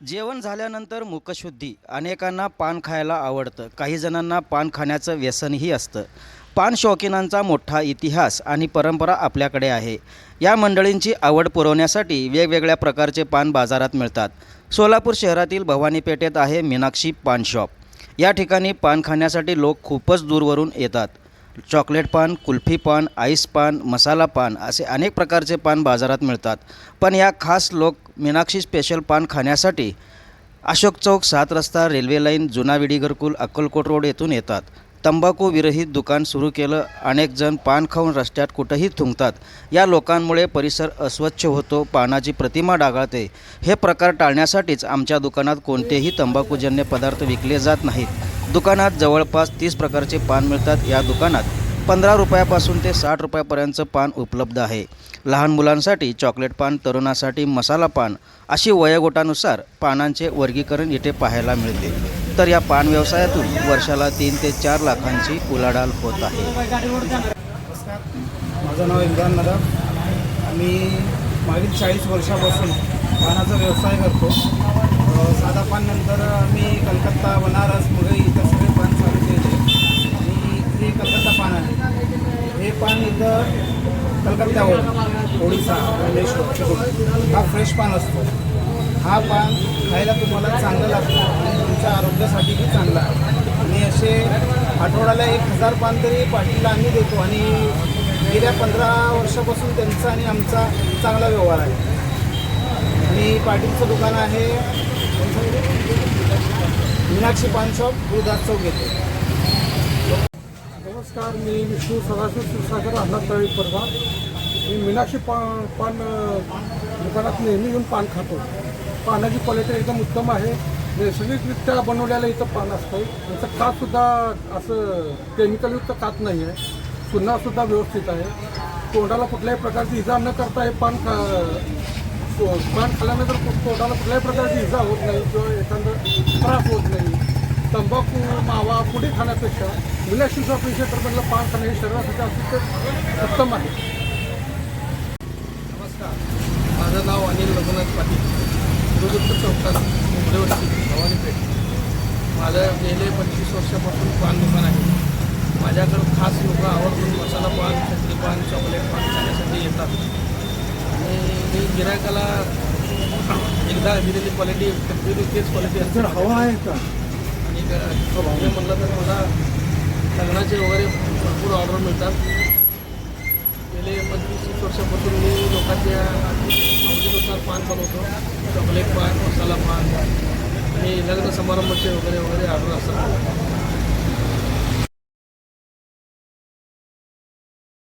जेवण झाल्यानंतर मुखशुद्धी अनेकांना पान खायला आवडतं. काही जणांना पान खाण्याचं व्यसनही असतं. पान शौकीनांचा मोठा इतिहास आणि परंपरा आपल्याकडे आहे. या मंडळींची आवड पुरवण्यासाठी वेगवेगळ्या प्रकारचे पान बाजारात मिळतात. सोलापूर शहरातील भवानी पेठेत आहे मीनाक्षी पान शॉप. या ठिकाणी पान खाण्यासाठी लोक खूपच दूरवरून येतात. चॉकलेट पान कुल्फी पान आईस पान मसाला पान असे अनेक प्रकारचे पान बाजारात मिळतात. पण या खास लोक मीनाक्षी स्पेशल पान खाण्यासाठी अशोक चौक सात रस्ता रेल्वे लाईन जुना विडीगरकुल अक्कलकोट रोड येथून येतात. तंबाखू विरहित दुकान सुरू केलं अनेक जण पान खाऊन रस्त्यात कुठंही थुंकतात. या लोकांमुळे परिसर अस्वच्छ होतो पानाची प्रतिमा डागाळते. हे प्रकार टाळण्यासाठीच आमच्या दुकानात कोणतेही तंबाखूजन्य पदार्थ विकले जात नाहीत. दुकानात जवळपास तीस प्रकारचे पान मिळतात. या दुकानात पंधरा रुपयापासून ते साठ रुपयापर्यंतचं पान उपलब्ध आहे. लहान मुलांसाठी चॉकलेट पान तरुणासाठी मसाला पान अशी वयोगटानुसार पानांचे वर्गीकरण इथे पाहायला मिळते. तर या पान व्यवसायातून वर्षाला तीन ते चार लाखांची उलाढाल होत आहे. माझं नाव इम्रान नदाब. आम्ही मागील चाळीस वर्षापासून पानाचा व्यवसाय करतो. साधा पान नंतर आम्ही कलकत्ता बनारस मुंबई इतर सगळे पान चालू केले आणि हे कलकत्ता पान आहे हे पान इथं कलकत्त्यावर ओडिसा भुवनेश्वर हा फ्रेश पान असतो. हा पान खायला तुम्हाला चांगलं लागतं आणि तुमच्या आरोग्यासाठीही चांगला आहे. आणि असे आठवड्याला एक हजार पान तरी पाटीला आम्ही देतो आणि गेल्या पंधरा वर्षापासून त्यांचा आणि आमचा चांगला व्यवहार आहे. आणि पाटीलचं दुकान आहे मीनाक्षी पान शॉप गुरुदास चौक येते नमस्कार मी विष्णू सदाशिव क्षीरसागर अन्नातळी परवा. मी मीनाक्षी पान पान दुकानात नेहमी येऊन पान खातो. पानाची क्वालिटी एकदम उत्तम आहे. नैसर्गिकरित्या बनवलेलं इथं पान असतं याचं कातसुद्धा असं केमिकलयुक्त कात नाही आहे सुन्नासुद्धा व्यवस्थित आहे. तोंडाला कुठल्याही प्रकारची इजा न करता हे पान खा पान खाल्यानंतर तोंडाला कुठल्याही प्रकारची इजा होत नाही किंवा एखादं त्रास होत नाही तंबाखू मावा पुढे खाण्यापेक्षा विलक्षण क्षेत्रामधलं पान खाणं हे शरीरासाठी अतिशय उत्तम आहे. नमस्कार. माझं नाव अनिल रघुनाथ पाटील. गुरुदत्त चौकात मुंबईवरती भवानीपेठ माझं गेले पंचवीस वर्षापासून पान दुकान आहे. माझ्याकडं खास लोक आवर्जून मसाला पान चटणी पान चॉकलेट पान खाण्यासाठी येतात. आणि मी गिरायकाला एकदा दिलेली क्वालिटी तेच क्वालिटी असते. हवा आहे का? आणि हे म्हणलं तर मला लग्नाचे वगैरे भरपूर ऑर्डर मिळतात. गेले पंचवीस तीस वर्षापासून मी लोकांच्या आवडीनुसार पान बनवतो. चॉकलेट पान मसाला पान आणि लग्न समारंभाचे वगैरे वगैरे ऑर्डर असतात.